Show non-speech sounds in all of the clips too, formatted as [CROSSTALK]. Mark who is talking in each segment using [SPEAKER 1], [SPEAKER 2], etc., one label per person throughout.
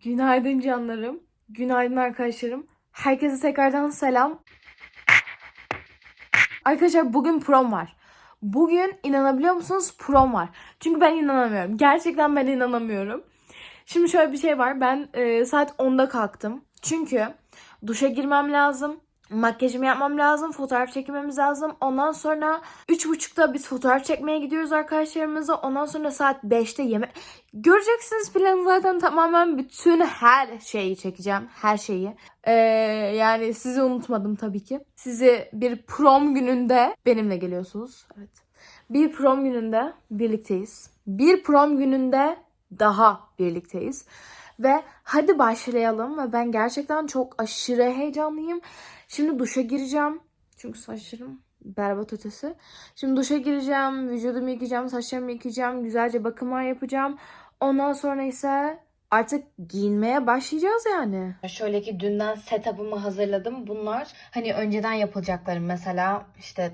[SPEAKER 1] Günaydın canlarım. Günaydın arkadaşlarım. Herkese tekrardan selam. Arkadaşlar bugün prom var. Bugün inanabiliyor musunuz prom var. Çünkü ben inanamıyorum. Gerçekten ben inanamıyorum. Şimdi şöyle bir şey var. Ben e, saat 10'da kalktım. Çünkü duşa girmem lazım. Makyajımı yapmam lazım. Fotoğraf çekmemiz lazım. Ondan sonra 3.30'da biz fotoğraf çekmeye gidiyoruz arkadaşlarımızla. Ondan sonra saat 5'te yemek... Göreceksiniz planı zaten tamamen bütün her şeyi çekeceğim. Her şeyi. Ee, yani sizi unutmadım tabii ki. Sizi bir prom gününde benimle geliyorsunuz. Evet. Bir prom gününde birlikteyiz. Bir prom gününde daha birlikteyiz. Ve hadi başlayalım ve ben gerçekten çok aşırı heyecanlıyım. Şimdi duşa gireceğim. Çünkü saçlarım berbat ötesi. Şimdi duşa gireceğim, vücudumu yıkayacağım, saçlarımı yıkayacağım, güzelce bakımlar yapacağım. Ondan sonra ise artık giyinmeye başlayacağız yani. Şöyle ki dünden setup'ımı hazırladım. Bunlar hani önceden yapılacaklarım mesela işte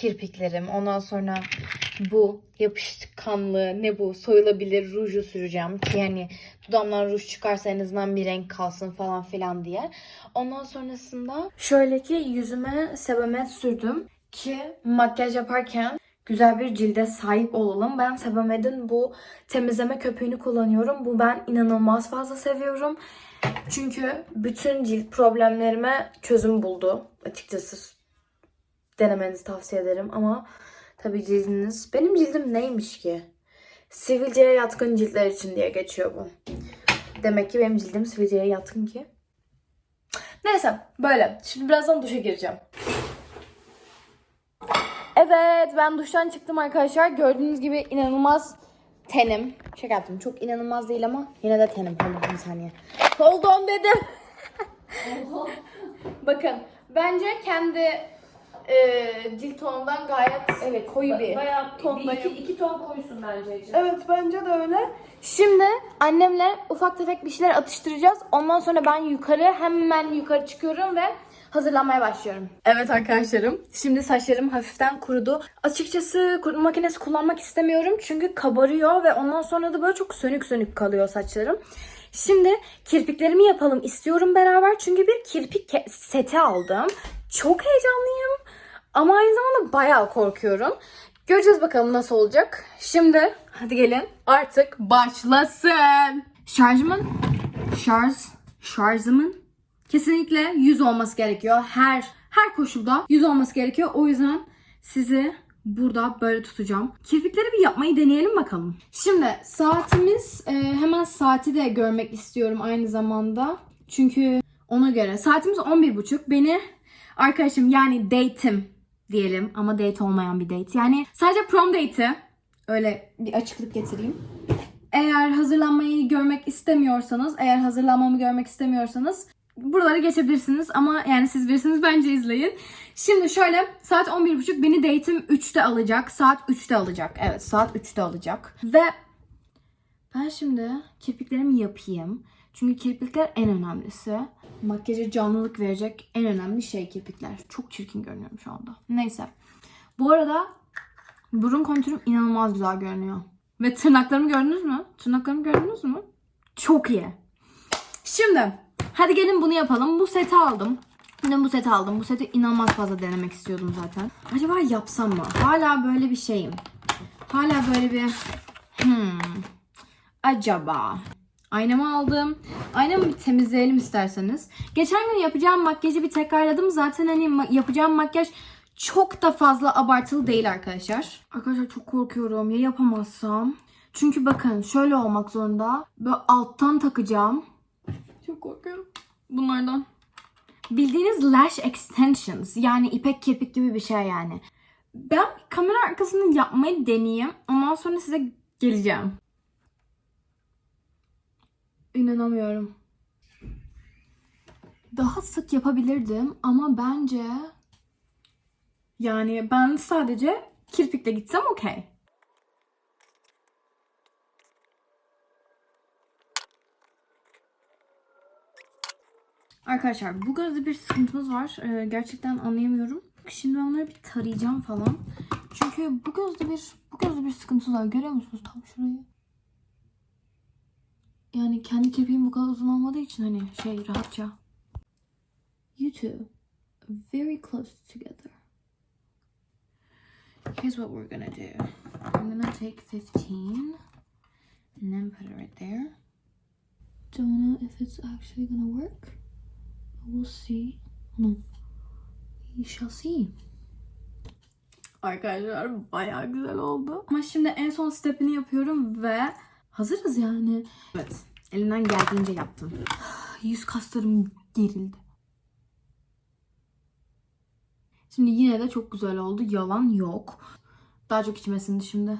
[SPEAKER 1] kirpiklerim. Ondan sonra bu yapışkanlı ne bu soyulabilir ruju süreceğim ki yani dudamdan ruj çıkarsa en azından bir renk kalsın falan filan diye. Ondan sonrasında şöyle ki yüzüme sebamet sürdüm ki makyaj yaparken güzel bir cilde sahip olalım. Ben Sebamed'in bu temizleme köpüğünü kullanıyorum. Bu ben inanılmaz fazla seviyorum. Çünkü bütün cilt problemlerime çözüm buldu. Açıkçası denemenizi tavsiye ederim ama tabii cildiniz benim cildim neymiş ki? Sivilceye yatkın ciltler için diye geçiyor bu. Demek ki benim cildim sivilceye yatkın ki. Neyse böyle. Şimdi birazdan duşa gireceğim. Evet ben duştan çıktım arkadaşlar. Gördüğünüz gibi inanılmaz tenim. Şaka. Çok inanılmaz değil ama yine de tenim. Hold bir saniye. Hold on dedim. [LAUGHS] Bakın bence kendi e, cilt tonundan gayet evet, koyu bir
[SPEAKER 2] Bayağı
[SPEAKER 1] tondayım.
[SPEAKER 2] bir iki, iki ton koysun bence Ece.
[SPEAKER 1] Evet bence de öyle. Şimdi annemle ufak tefek bir şeyler atıştıracağız. Ondan sonra ben yukarı hemen yukarı çıkıyorum ve hazırlanmaya başlıyorum. Evet arkadaşlarım. Şimdi saçlarım hafiften kurudu. Açıkçası kurutma makinesi kullanmak istemiyorum. Çünkü kabarıyor ve ondan sonra da böyle çok sönük sönük kalıyor saçlarım. Şimdi kirpiklerimi yapalım istiyorum beraber. Çünkü bir kirpik seti aldım. Çok heyecanlıyım. Ama aynı zamanda bayağı korkuyorum. Göreceğiz bakalım nasıl olacak. Şimdi hadi gelin artık başlasın. Şarjımın şarj şarjımın kesinlikle 100 olması gerekiyor. Her her koşulda 100 olması gerekiyor. O yüzden sizi burada böyle tutacağım. Kirpikleri bir yapmayı deneyelim bakalım. Şimdi saatimiz e, hemen saati de görmek istiyorum aynı zamanda. Çünkü ona göre saatimiz 11.30. Beni arkadaşım yani date'im diyelim ama date olmayan bir date. Yani sadece prom date'i öyle bir açıklık getireyim. Eğer hazırlanmayı görmek istemiyorsanız, eğer hazırlanmamı görmek istemiyorsanız buraları geçebilirsiniz ama yani siz bilirsiniz [LAUGHS] bence izleyin. Şimdi şöyle saat 11.30 beni date'im 3'te alacak. Saat 3'te alacak. Evet saat 3'te alacak. Ve ben şimdi kirpiklerimi yapayım. Çünkü kirpikler en önemlisi. Makyaja canlılık verecek en önemli şey kirpikler. Çok çirkin görünüyorum şu anda. Neyse. Bu arada burun kontürüm inanılmaz güzel görünüyor. Ve tırnaklarımı gördünüz mü? Tırnaklarımı gördünüz mü? Çok iyi. Şimdi hadi gelin bunu yapalım. Bu seti aldım. Ben bu seti aldım. Bu seti inanılmaz fazla denemek istiyordum zaten. Acaba yapsam mı? Hala böyle bir şeyim. Hala böyle bir hmm, acaba. Aynamı aldım. Aynamı bir temizleyelim isterseniz. Geçen gün yapacağım makyajı bir tekrarladım. Zaten hani yapacağım makyaj çok da fazla abartılı değil arkadaşlar. Arkadaşlar çok korkuyorum ya yapamazsam. Çünkü bakın şöyle olmak zorunda. Böyle alttan takacağım. Çok korkuyorum bunlardan. Bildiğiniz lash extensions yani ipek kirpik gibi bir şey yani. Ben kamera arkasını yapmayı deneyeyim. Ondan sonra size geleceğim. İnanamıyorum. Daha sık yapabilirdim ama bence yani ben sadece kirpikle gitsem okey. Arkadaşlar bu gözde bir sıkıntımız var. Ee, gerçekten anlayamıyorum. Şimdi ben onları bir tarayacağım falan. Çünkü bu gözde bir bu gözde bir sıkıntı var. Görüyor musunuz tam şurayı? Yani kendi kirpiğim bu kadar uzun olmadığı için hani şey rahatça. You two are very close together. Here's what we're gonna do. I'm gonna take 15 and then put it right there. Don't know if it's actually gonna work. But we'll see. No. We shall see. Arkadaşlar bayağı güzel oldu. Ama şimdi en son stepini yapıyorum ve hazırız yani. Evet. Elimden geldiğince yaptım. Yüz kaslarım gerildi. Şimdi yine de çok güzel oldu. Yalan yok. Daha çok içime sindi şimdi.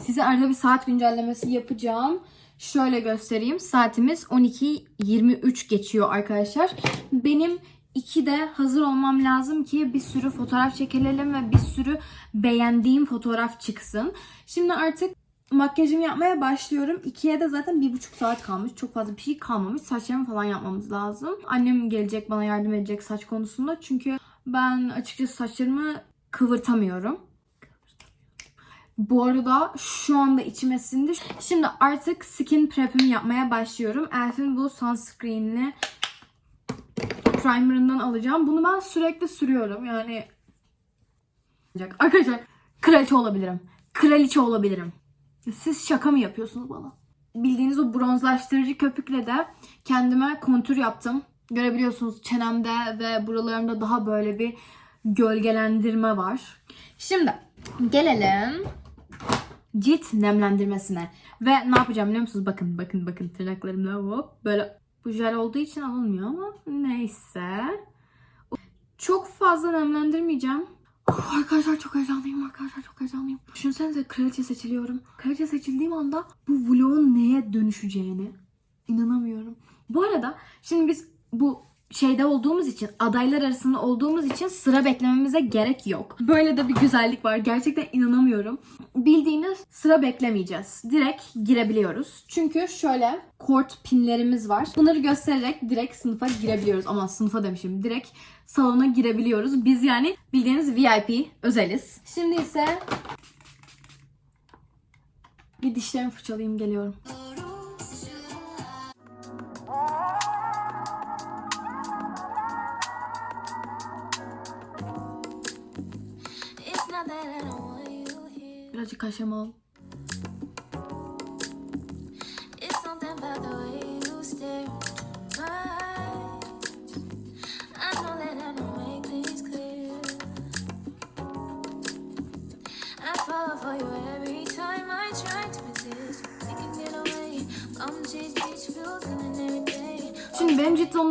[SPEAKER 1] Size arada bir saat güncellemesi yapacağım. Şöyle göstereyim. Saatimiz 12.23 geçiyor arkadaşlar. Benim 2'de hazır olmam lazım ki bir sürü fotoğraf çekelim ve bir sürü beğendiğim fotoğraf çıksın. Şimdi artık makyajımı yapmaya başlıyorum. 2'ye de zaten bir buçuk saat kalmış. Çok fazla bir şey kalmamış. Saçlarımı falan yapmamız lazım. Annem gelecek bana yardım edecek saç konusunda. Çünkü ben açıkçası saçlarımı kıvırtamıyorum. Bu arada şu anda içime sindi. Şimdi artık skin prep'imi yapmaya başlıyorum. Elf'in bu sunscreen'li primer'ından alacağım. Bunu ben sürekli sürüyorum. Yani arkadaşlar kraliçe olabilirim. Kraliçe olabilirim. Siz şaka mı yapıyorsunuz bana? Bildiğiniz o bronzlaştırıcı köpükle de kendime kontür yaptım. Görebiliyorsunuz çenemde ve buralarımda daha böyle bir gölgelendirme var. Şimdi gelelim cilt nemlendirmesine. Ve ne yapacağım biliyor musunuz? Bakın bakın bakın tırnaklarımla hop böyle bu jel olduğu için alınmıyor ama neyse. Çok fazla nemlendirmeyeceğim. Of, [LAUGHS] arkadaşlar çok heyecanlıyım arkadaşlar çok heyecanlıyım. Düşünsenize kraliçe seçiliyorum. Kraliçe seçildiğim anda bu vlogun neye dönüşeceğini inanamıyorum. Bu arada şimdi biz bu şeyde olduğumuz için adaylar arasında olduğumuz için sıra beklememize gerek yok. Böyle de bir güzellik var. Gerçekten inanamıyorum. Bildiğiniz sıra beklemeyeceğiz. Direkt girebiliyoruz. Çünkü şöyle kort pinlerimiz var. Bunları göstererek direkt sınıfa girebiliyoruz. Ama sınıfa demişim. Direkt salona girebiliyoruz. Biz yani bildiğiniz VIP özeliz. Şimdi ise bir dişlerimi fırçalayayım geliyorum.
[SPEAKER 3] It's not that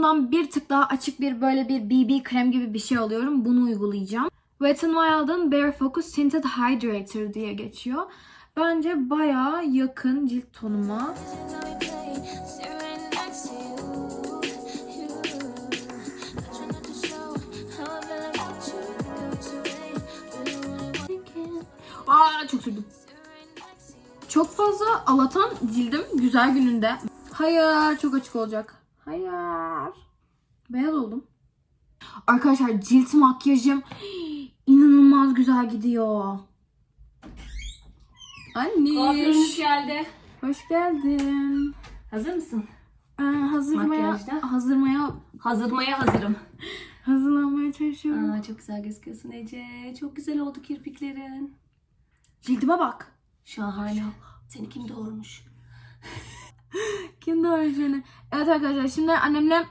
[SPEAKER 1] tonumdan bir tık daha açık bir böyle bir BB krem gibi bir şey alıyorum. Bunu uygulayacağım. Wet n Wild'ın Bare Focus Tinted Hydrator diye geçiyor. Bence bayağı yakın cilt tonuma. Aa çok sürdüm. Çok fazla alatan cildim güzel gününde. Hayır çok açık olacak. Hayır. Beyaz oldum. Arkadaşlar cilt makyajım inanılmaz güzel gidiyor.
[SPEAKER 2] Kuaförümüz
[SPEAKER 1] Anne.
[SPEAKER 2] geldi.
[SPEAKER 1] Hoş geldin.
[SPEAKER 2] Hazır mısın?
[SPEAKER 1] Ee, hazırmaya,
[SPEAKER 2] Makyajda?
[SPEAKER 1] hazırmaya,
[SPEAKER 2] Hazırmaya hazırım.
[SPEAKER 1] hazırlanmaya çalışıyorum.
[SPEAKER 2] Aa, çok güzel gözüküyorsun Ece. Çok güzel oldu kirpiklerin.
[SPEAKER 1] Cildime bak.
[SPEAKER 2] Şahane. Seni kim doğurmuş?
[SPEAKER 1] Kim doğuracağını. Evet arkadaşlar şimdi annemle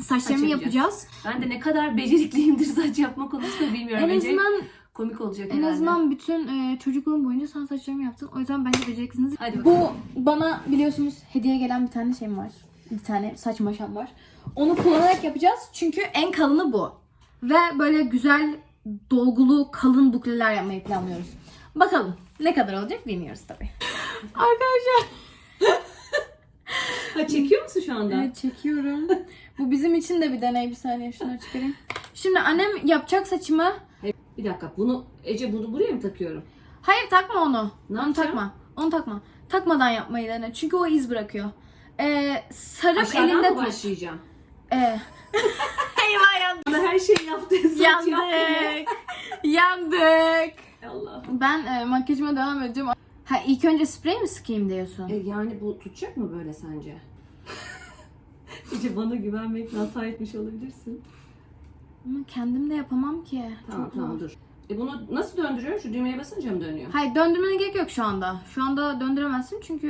[SPEAKER 1] saçlarımı
[SPEAKER 2] Saç
[SPEAKER 1] yapacağız.
[SPEAKER 2] Ben de ne kadar becerikliyimdir saç yapma konusunda bilmiyorum
[SPEAKER 1] En azından
[SPEAKER 2] Komik olacak
[SPEAKER 1] en
[SPEAKER 2] herhalde.
[SPEAKER 1] azından bütün e, çocukluğum boyunca sen saçlarımı yaptın. O yüzden bence beceriksiniz.
[SPEAKER 2] Hadi
[SPEAKER 1] Bu bana biliyorsunuz hediye gelen bir tane şeyim var. Bir tane saç maşam var. Onu kullanarak yapacağız. Çünkü en kalını bu. Ve böyle güzel dolgulu kalın bukleler yapmayı planlıyoruz. Bakalım ne kadar olacak bilmiyoruz tabii. [LAUGHS] Arkadaşlar
[SPEAKER 2] Ha, çekiyor musun şu anda?
[SPEAKER 1] Evet çekiyorum. Bu bizim için de bir deney. Bir saniye şunu çıkarayım. Şimdi annem yapacak saçımı.
[SPEAKER 2] Bir dakika bunu Ece bunu buraya mı takıyorum?
[SPEAKER 1] Hayır takma onu.
[SPEAKER 2] Ne
[SPEAKER 1] onu
[SPEAKER 2] yapacağım?
[SPEAKER 1] takma. Onu takma. Takmadan yapmayı dene. Çünkü o iz bırakıyor. Ee, sarıp
[SPEAKER 2] Aşağıdan
[SPEAKER 1] elinde
[SPEAKER 2] mı
[SPEAKER 1] tut.
[SPEAKER 2] başlayacağım?
[SPEAKER 1] Ee. [LAUGHS] Eyvah yandık.
[SPEAKER 2] Bana her şey yaptı. Saç yaptı.
[SPEAKER 1] Yandık. yandık.
[SPEAKER 2] Allah.
[SPEAKER 1] Ben e, makyajıma devam edeceğim. Ha ilk önce sprey mi sıkayım diyorsun?
[SPEAKER 2] E, yani bu tutacak mı böyle sence? [LAUGHS] Ece bana güvenmekle hata etmiş olabilirsin.
[SPEAKER 1] Ama kendim de yapamam ki.
[SPEAKER 2] Tamam
[SPEAKER 1] Çok
[SPEAKER 2] tamam
[SPEAKER 1] zor.
[SPEAKER 2] dur. E bunu nasıl döndürüyor? Şu düğmeye basınca mı dönüyor?
[SPEAKER 1] Hayır döndürmene gerek yok şu anda. Şu anda döndüremezsin çünkü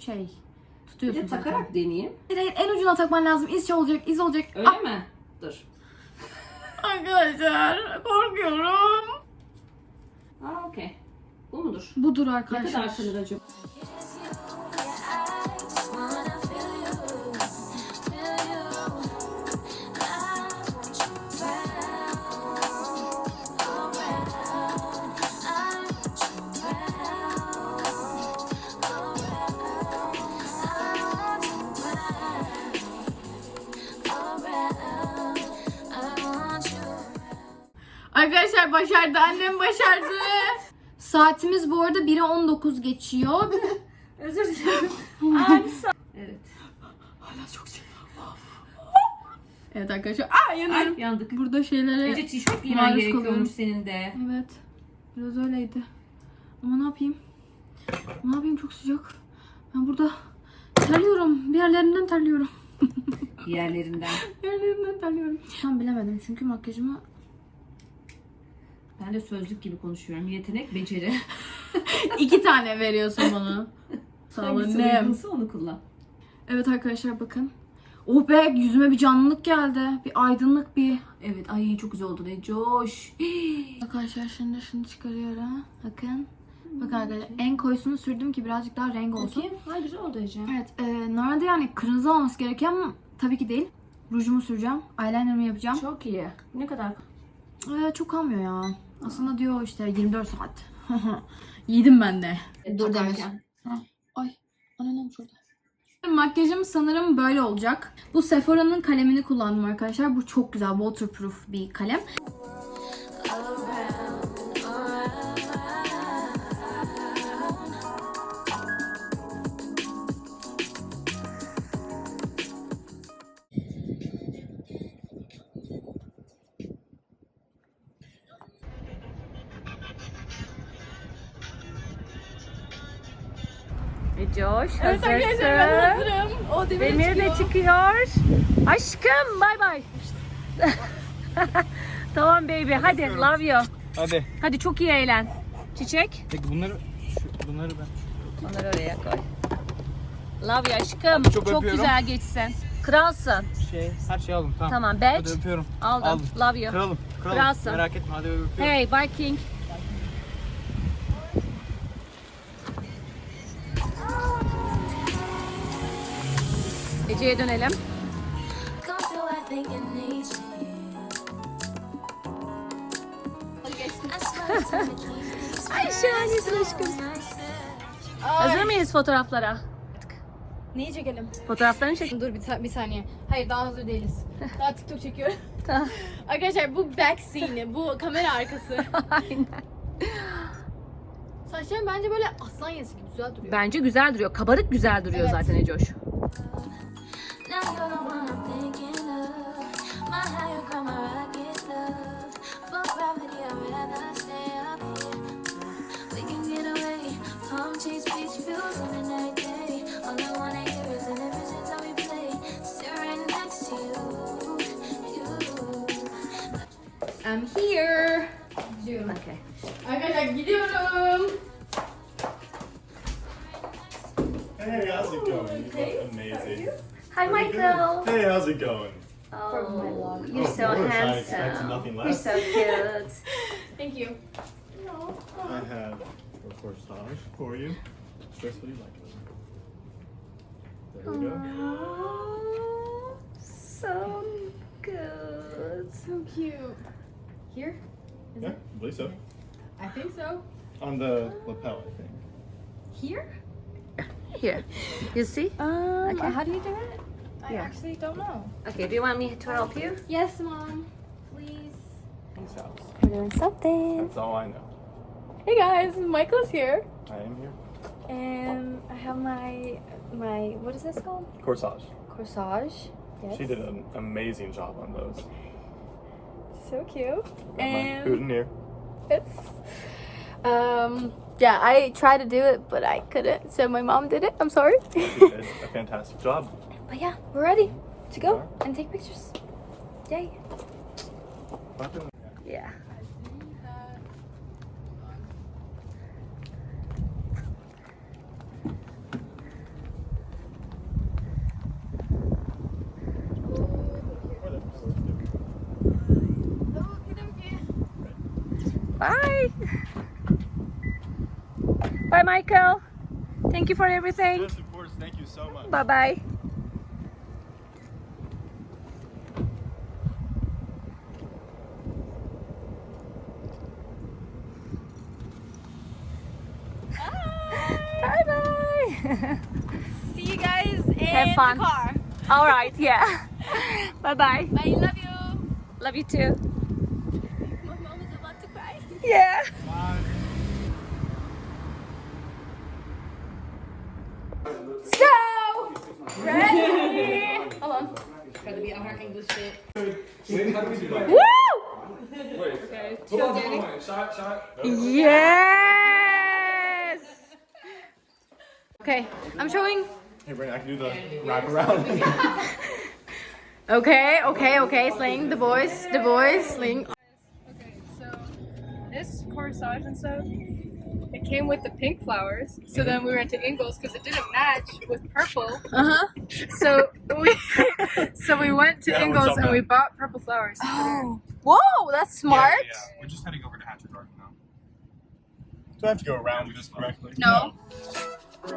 [SPEAKER 1] şey
[SPEAKER 2] Bir
[SPEAKER 1] tutuyorsun
[SPEAKER 2] de
[SPEAKER 1] zaten.
[SPEAKER 2] takarak deneyeyim.
[SPEAKER 1] Hayır, hayır, en ucuna takman lazım. İz şey olacak, iz olacak.
[SPEAKER 2] Öyle
[SPEAKER 1] Ah,
[SPEAKER 2] mi? Dur.
[SPEAKER 1] Arkadaşlar korkuyorum.
[SPEAKER 2] Aa okey. Bu mudur?
[SPEAKER 1] Budur
[SPEAKER 2] Ne
[SPEAKER 1] arkadaşlar.
[SPEAKER 2] kadar kalır acaba?
[SPEAKER 1] Arkadaşlar başardı. Annem başardı. Saatimiz bu arada 1'e 19 geçiyor. [LAUGHS]
[SPEAKER 2] Özür dilerim. evet.
[SPEAKER 1] evet arkadaşlar. Aa yanıyorum.
[SPEAKER 2] Ay yandık.
[SPEAKER 1] Burada şeylere...
[SPEAKER 2] Ece tişört giymen
[SPEAKER 1] Maruz
[SPEAKER 2] gerekiyormuş
[SPEAKER 1] kalıyorum.
[SPEAKER 2] senin de.
[SPEAKER 1] Evet. Biraz öyleydi. Ama ne yapayım? Ne yapayım çok sıcak. Ben burada terliyorum. Bir yerlerinden terliyorum.
[SPEAKER 2] Diğerlerinden.
[SPEAKER 1] Bir yerlerinden terliyorum. Tam bilemedim çünkü makyajımı
[SPEAKER 2] Ben de sözlük gibi konuşuyorum. Yetenek, beceri. [LAUGHS]
[SPEAKER 1] iki tane veriyorsun bana. [LAUGHS] Sağ ol
[SPEAKER 2] Hangisi
[SPEAKER 1] annem.
[SPEAKER 2] uygunsa onu kullan.
[SPEAKER 1] Evet arkadaşlar bakın. Oh be yüzüme bir canlılık geldi. Bir aydınlık bir.
[SPEAKER 2] Evet ay çok güzel oldu ne coş. [GASPS]
[SPEAKER 1] Arkadaşlar şimdi şunu çıkarıyorum. Bakın. Bakın arkadaşlar en koyusunu sürdüm ki birazcık daha renk olsun.
[SPEAKER 2] Bakayım. Ay güzel oldu Ece.
[SPEAKER 1] Evet e, normalde yani kırmızı olması gereken ama tabii ki değil. Rujumu süreceğim. Eyelinerımı yapacağım.
[SPEAKER 2] Çok iyi. Ne kadar?
[SPEAKER 1] Ee, çok kalmıyor ya. Aslında diyor işte 24 saat. [LAUGHS] Yedim ben de. Dur Demir. Ay annem şurada. Makyajım sanırım böyle olacak. Bu Sephora'nın kalemini kullandım arkadaşlar. Bu çok güzel waterproof bir kalem.
[SPEAKER 2] Coş
[SPEAKER 1] Evet arkadaşlar ben hazırım. O demir,
[SPEAKER 2] Demir de çıkıyor. Aşkım bay bay. [LAUGHS] tamam baby hadi love you.
[SPEAKER 4] Hadi.
[SPEAKER 2] Hadi çok iyi eğlen. Çiçek.
[SPEAKER 4] Peki bunları şu, bunları ben.
[SPEAKER 2] Onları oraya koy. Love you aşkım.
[SPEAKER 4] çok
[SPEAKER 2] Çok,
[SPEAKER 4] öpüyorum.
[SPEAKER 2] güzel geçsin. Kralsın.
[SPEAKER 4] Şey, her şeyi aldım tamam.
[SPEAKER 2] Tamam
[SPEAKER 4] Hadi
[SPEAKER 2] badge.
[SPEAKER 4] öpüyorum.
[SPEAKER 2] Aldım.
[SPEAKER 4] Aldım.
[SPEAKER 2] Love you.
[SPEAKER 4] Kralım. Kralım.
[SPEAKER 2] Kralsın.
[SPEAKER 4] Merak etme hadi öpüyorum.
[SPEAKER 2] Hey Viking.
[SPEAKER 3] Keep these
[SPEAKER 2] Ay şahanesin aşkım. Hazır mıyız fotoğraflara?
[SPEAKER 1] Neyi çekelim?
[SPEAKER 2] Fotoğraflarını çek.
[SPEAKER 1] Dur bir, sa- bir saniye. Hayır daha hazır değiliz. [LAUGHS] Daha TikTok çekiyorum.
[SPEAKER 2] Tamam. [LAUGHS]
[SPEAKER 1] Arkadaşlar bu back scene'i, bu kamera arkası. [LAUGHS]
[SPEAKER 2] Aynen.
[SPEAKER 1] Saçlarım bence böyle aslan yesi gibi güzel duruyor.
[SPEAKER 2] Bence güzel duruyor. Kabarık güzel duruyor
[SPEAKER 1] Evet.
[SPEAKER 2] zaten Ecoş.
[SPEAKER 3] Higher ground, my love. For gravity, I'd rather stay up here. We can get away. Palm trees, beach views every night, day. All I wanna hear is the visions that we play. Sit right next to you. You.
[SPEAKER 1] I'm here. Gidiyorum.
[SPEAKER 2] Okay.
[SPEAKER 1] Arkadaşlar gidiyorum.
[SPEAKER 5] Hey, how's it going? You look amazing.
[SPEAKER 2] Hi Michael.
[SPEAKER 5] Hey, how's it going?
[SPEAKER 2] Oh, you're
[SPEAKER 5] Oh,
[SPEAKER 2] so
[SPEAKER 5] of course, I
[SPEAKER 2] handsome.
[SPEAKER 5] expected nothing
[SPEAKER 2] You're
[SPEAKER 5] less.
[SPEAKER 2] so cute. [LAUGHS]
[SPEAKER 1] Thank you.
[SPEAKER 5] I have a corsage for you. Just what you like. There we go.
[SPEAKER 2] Oh, so good.
[SPEAKER 1] So cute. Here? Is
[SPEAKER 5] Yeah,
[SPEAKER 1] it?
[SPEAKER 5] I believe so.
[SPEAKER 1] I think so.
[SPEAKER 5] On the lapel, I think.
[SPEAKER 1] Here? [LAUGHS]
[SPEAKER 2] Here, you see?
[SPEAKER 1] Um,
[SPEAKER 2] Okay.
[SPEAKER 1] how do you do it? I
[SPEAKER 2] Yeah.
[SPEAKER 1] actually don't know.
[SPEAKER 2] Okay, do you want me to help you?
[SPEAKER 1] Yes, mom. Please.
[SPEAKER 5] His house.
[SPEAKER 1] We're doing something.
[SPEAKER 5] That's all I know.
[SPEAKER 1] Hey guys, Michael's here.
[SPEAKER 5] I am here.
[SPEAKER 1] And I have my my what is this called?
[SPEAKER 5] Corsage.
[SPEAKER 1] Corsage. Yes.
[SPEAKER 5] She did an amazing job on those.
[SPEAKER 1] So cute.
[SPEAKER 5] Got my
[SPEAKER 1] And-
[SPEAKER 5] boutonniere.
[SPEAKER 1] Yes. Um yeah, I tried to do it but I couldn't. So my mom did it. I'm sorry.
[SPEAKER 5] She did a [LAUGHS] fantastic job.
[SPEAKER 1] But yeah, we're ready. to go and take pictures. Yay. Yeah. Bye. Bye, Michael. Thank you for everything.
[SPEAKER 5] Yes, of course. Thank you so much.
[SPEAKER 1] Bye bye. Bye bye. [LAUGHS]
[SPEAKER 2] See you guys in
[SPEAKER 1] Have fun.
[SPEAKER 2] the car.
[SPEAKER 1] All right, yeah. [LAUGHS] bye bye.
[SPEAKER 2] Bye, love you.
[SPEAKER 1] Love you too.
[SPEAKER 2] My mom is about to cry.
[SPEAKER 1] Yeah. So ready. Hold on. Gotta be our English shit. Woo! Yes. Okay, I'm showing.
[SPEAKER 5] Hey, Brandon, I can do the wrap around. [LAUGHS]
[SPEAKER 1] Okay, okay, okay. Sling the boys, the boys, sling.
[SPEAKER 6] Okay, so this corsage and stuff, it came with the pink flowers. So then we went to Ingles because it didn't match with purple.
[SPEAKER 1] Uh huh.
[SPEAKER 6] So we [LAUGHS] so we went to
[SPEAKER 5] Yeah, what's
[SPEAKER 6] Ingles and
[SPEAKER 5] man?
[SPEAKER 6] we bought purple flowers. to put in.
[SPEAKER 1] Oh, whoa, that's smart.
[SPEAKER 5] We're just heading over to Hatcher Garden now. Do I have to go around this correctly?
[SPEAKER 6] No.
[SPEAKER 7] If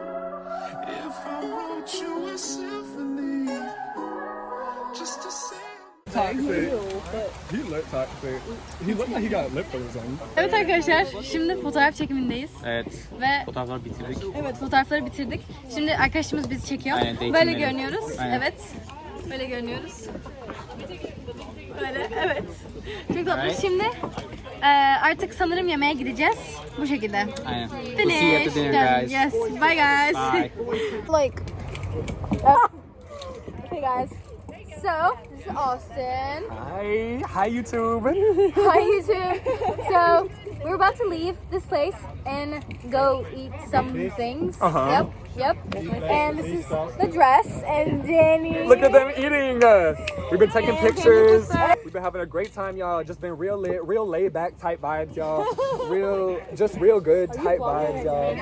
[SPEAKER 7] I wrote you a symphony, just to say.
[SPEAKER 8] Toxic. He looked toxic. He looked like he got lip fillers on.
[SPEAKER 1] Evet arkadaşlar, şimdi fotoğraf çekimindeyiz
[SPEAKER 4] Evet.
[SPEAKER 1] ve
[SPEAKER 4] Fotoğrafları bitirdik.
[SPEAKER 1] evet fotoğrafları bitirdik. Şimdi arkadaşımız bizi çekiyor.
[SPEAKER 4] Aynen.
[SPEAKER 1] Böyle görünüyoruz.
[SPEAKER 4] Aynen.
[SPEAKER 1] Evet. Böyle görünüyoruz. Böyle, evet. Çok tatlı. Şimdi e, artık sanırım yemeğe gideceğiz. Bu şekilde.
[SPEAKER 4] Aynen. We'll see you at the dinner guys.
[SPEAKER 1] Yes. Bye guys.
[SPEAKER 4] Bye. [LAUGHS]
[SPEAKER 1] like. okay guys. So this is Austin.
[SPEAKER 8] Hi, hi YouTube.
[SPEAKER 1] Hi YouTube. So we're about to leave this place and go eat some things.
[SPEAKER 8] Uh-huh.
[SPEAKER 1] Yep. Yep. And this is the dress and Danny.
[SPEAKER 8] Look at them eating. Uh, we've been taking pictures. We've been having a great time, y'all. Just been real lit, real laid back type vibes, y'all. Real, just real good type vibes, y'all.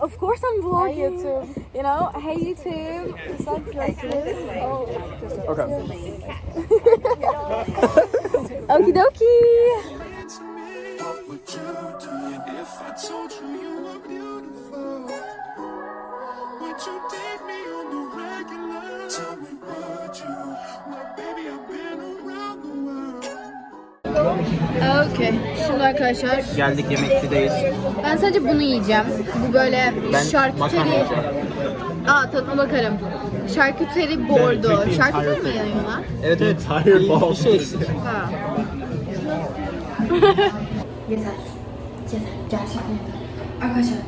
[SPEAKER 1] Of course I'm vlogging. YouTube. You know, hey YouTube. Oh.
[SPEAKER 8] Okay. [LAUGHS]
[SPEAKER 1] Okie dokie. Okay. Şimdi arkadaşlar
[SPEAKER 4] Geldik yemekçideyiz.
[SPEAKER 1] ben sadece bunu yiyeceğim. Bu böyle
[SPEAKER 4] Ben
[SPEAKER 1] şarküteri.
[SPEAKER 4] yiyeceğim.
[SPEAKER 1] Aa tadına bakarım. Şarküteri bordo. Şarküteri mi yanıyorlar?
[SPEAKER 4] Evet evet.
[SPEAKER 5] Entire
[SPEAKER 4] Bir, şey eksik.
[SPEAKER 1] Ha. [LAUGHS] yeter. Yeter. Gerçekten yeter. Arkadaşlar.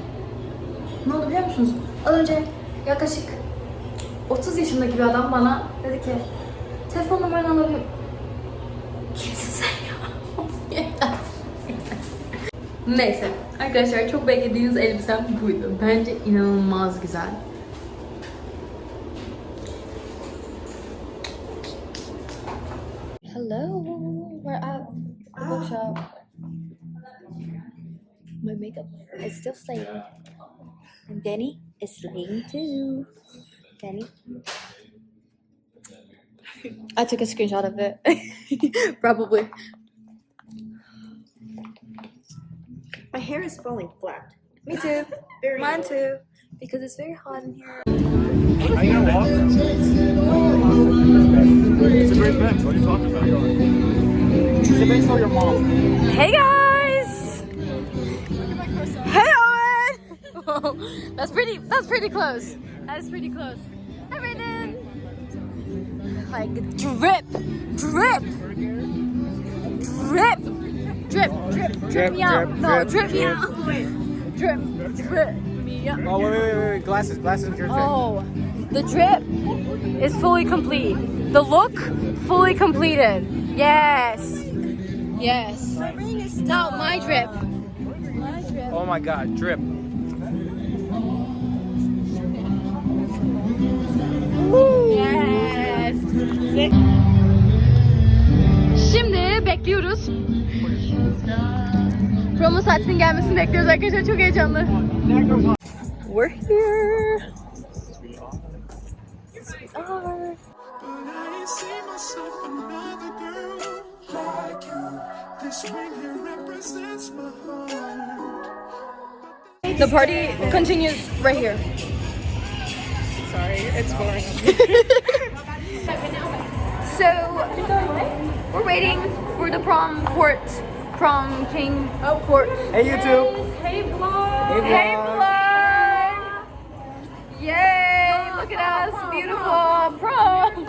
[SPEAKER 1] Ne oldu biliyor musunuz? Az önce yaklaşık 30 yaşındaki bir adam bana dedi ki telefon numaranı alabilir miyim?" [LAUGHS] Kimsin sen ya? Neyse. Arkadaşlar çok beklediğiniz elbisem buydu. Bence inanılmaz güzel. My makeup is still slaying. And Danny is slaying too. Danny. I took a screenshot of it. [LAUGHS] Probably.
[SPEAKER 9] My hair is falling flat.
[SPEAKER 1] Me too.
[SPEAKER 9] Very
[SPEAKER 1] Mine too. Because it's very hot in here.
[SPEAKER 5] I know walk. It's a great bench. What are you talking about?
[SPEAKER 4] It's a base for your mom.
[SPEAKER 1] Hey guys! Owen! [LAUGHS] that's pretty. That's pretty close. That's pretty close. Hi Brandon. Like drip, drip, drip, drip, drip, drip me out. No,
[SPEAKER 4] drip,
[SPEAKER 1] drip me
[SPEAKER 4] drip.
[SPEAKER 1] out. Wait, drip, drip me out.
[SPEAKER 4] Oh wait wait wait, wait. glasses glasses in your.
[SPEAKER 1] Oh, the drip is fully complete. The look fully completed. Yes. Yes. No, my drip.
[SPEAKER 4] Oh my god, drip.
[SPEAKER 1] Yes. Şimdi bekliyoruz. Promo saatinin gelmesini bekliyoruz arkadaşlar. Çok heyecanlı. We're here.
[SPEAKER 7] My heart.
[SPEAKER 1] The party continues right here.
[SPEAKER 6] Sorry, it's boring. [LAUGHS]
[SPEAKER 1] So we're waiting for the prom court, prom king court.
[SPEAKER 8] Hey YouTube.
[SPEAKER 1] Hey vlog. Hey vlog. Yay! Look at us, beautiful prom.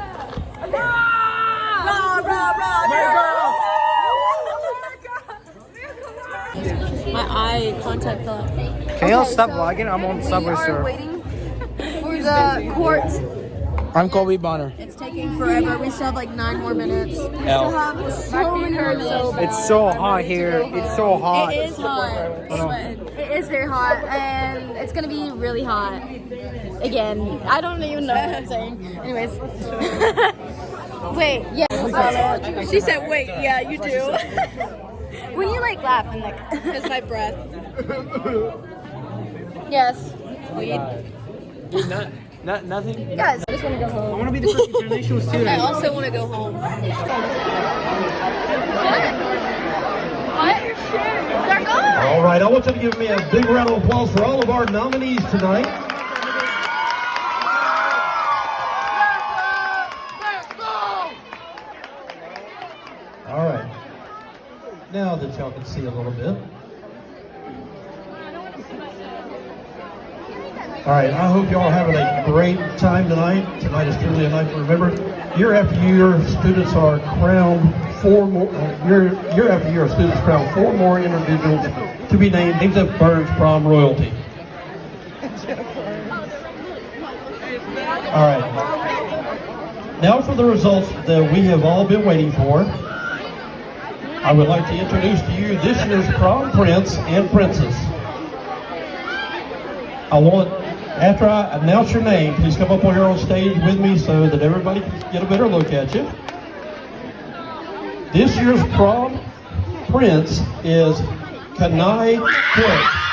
[SPEAKER 1] My eye contact fell.
[SPEAKER 4] Can y'all stop vlogging? I'm on Subway
[SPEAKER 1] We the court.
[SPEAKER 4] I'm Kobe Bonner.
[SPEAKER 1] It's taking forever. We still have like nine more minutes. We still have so many more minutes.
[SPEAKER 4] It's so hot here. It's so hot.
[SPEAKER 1] It is hot. It is very hot, and it's gonna be really hot. Again, I don't even know what I'm saying. Anyways, [LAUGHS] wait, yeah. Um, she said, "Wait, yeah, you do." when you like laugh and like, [LAUGHS] it's my breath. yes.
[SPEAKER 4] Dude, not, not, nothing.
[SPEAKER 1] Guys, I just want to go home.
[SPEAKER 4] I want to be the first international student.
[SPEAKER 1] I also want to go home. What? What? They're gone.
[SPEAKER 10] All right, I want you to give me a big round of applause for all of our nominees tonight. All right. Now that y'all can see a little bit. All right, I hope y'all having a great time tonight. Tonight is truly a night to remember. Year after year, students are crowned four more. Uh, year, year after year, students crown four more individuals to be named names of Burns Prom Royalty. All right. Now for the results that we have all been waiting for. I would like to introduce to you this year's prom prince and princess. I want, after I announce your name, please come up on here on stage with me so that everybody can get a better look at you. This year's prom prince is Kanai Clark.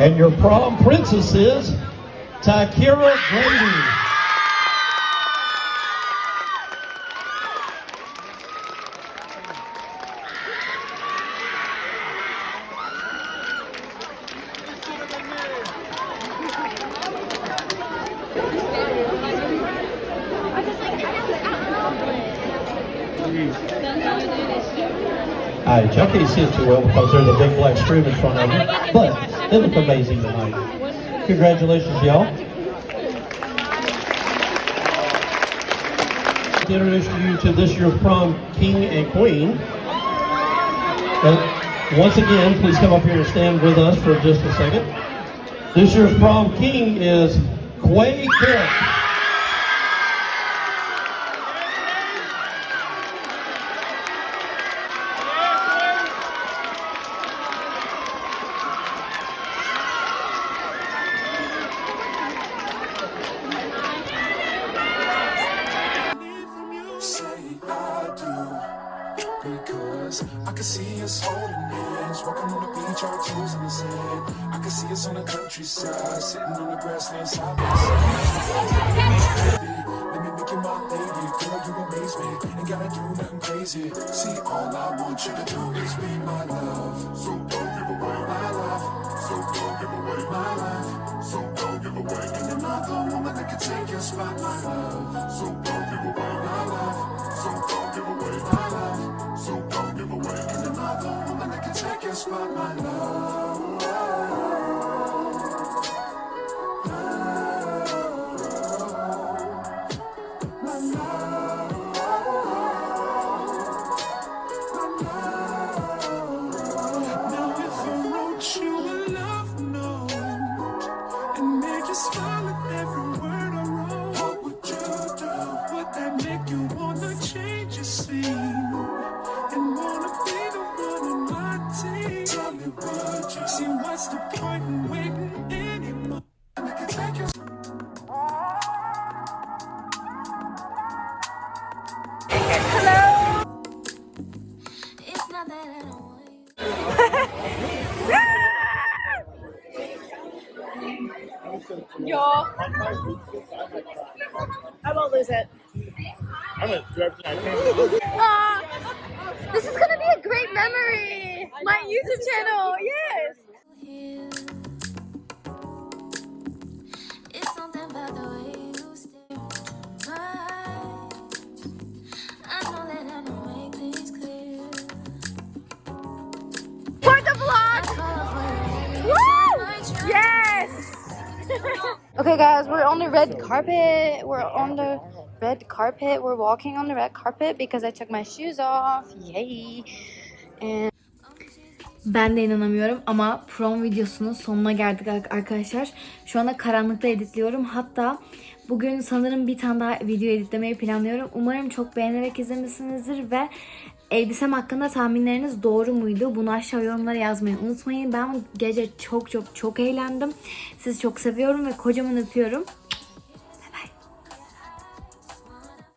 [SPEAKER 10] And your prom princess is Takira Grady. All right, y'all can't see it too well because there's a big black screen in front of you, but they look amazing tonight. Congratulations, y'all. To introduce you to this year's prom king and queen. And once again, please come up here and stand with us for just a second. This year's prom king is Quay Cook.
[SPEAKER 7] Say I do because I can see us holding hands, walking on the beach, our toes in the sand. I can see us on the countryside, sitting on the grassland side by side. Let me make you my lady, girl, you amaze me. Ain't gotta do nothing crazy. See, all I want you to do is be my love. So don't give away my love. So don't give away my love. So don't give away. Ain't another woman that can take your spot, my love. So don't give away my love. So don't give away my love. So don't give away. Ain't another woman that can take your spot, my love.
[SPEAKER 1] Okay, guys, we're on the red carpet. We're on the red carpet. We're walking on the red carpet because I took my shoes off. Yay! And ben de inanamıyorum ama prom videosunun sonuna geldik ar- arkadaşlar. Şu anda karanlıkta editliyorum. Hatta bugün sanırım bir tane daha video editlemeyi planlıyorum. Umarım çok beğenerek izlemişsinizdir ve elbisem hakkında tahminleriniz doğru muydu? Bunu aşağı yorumlara yazmayı unutmayın. Ben gece çok çok çok eğlendim. Sizi çok seviyorum ve kocaman öpüyorum.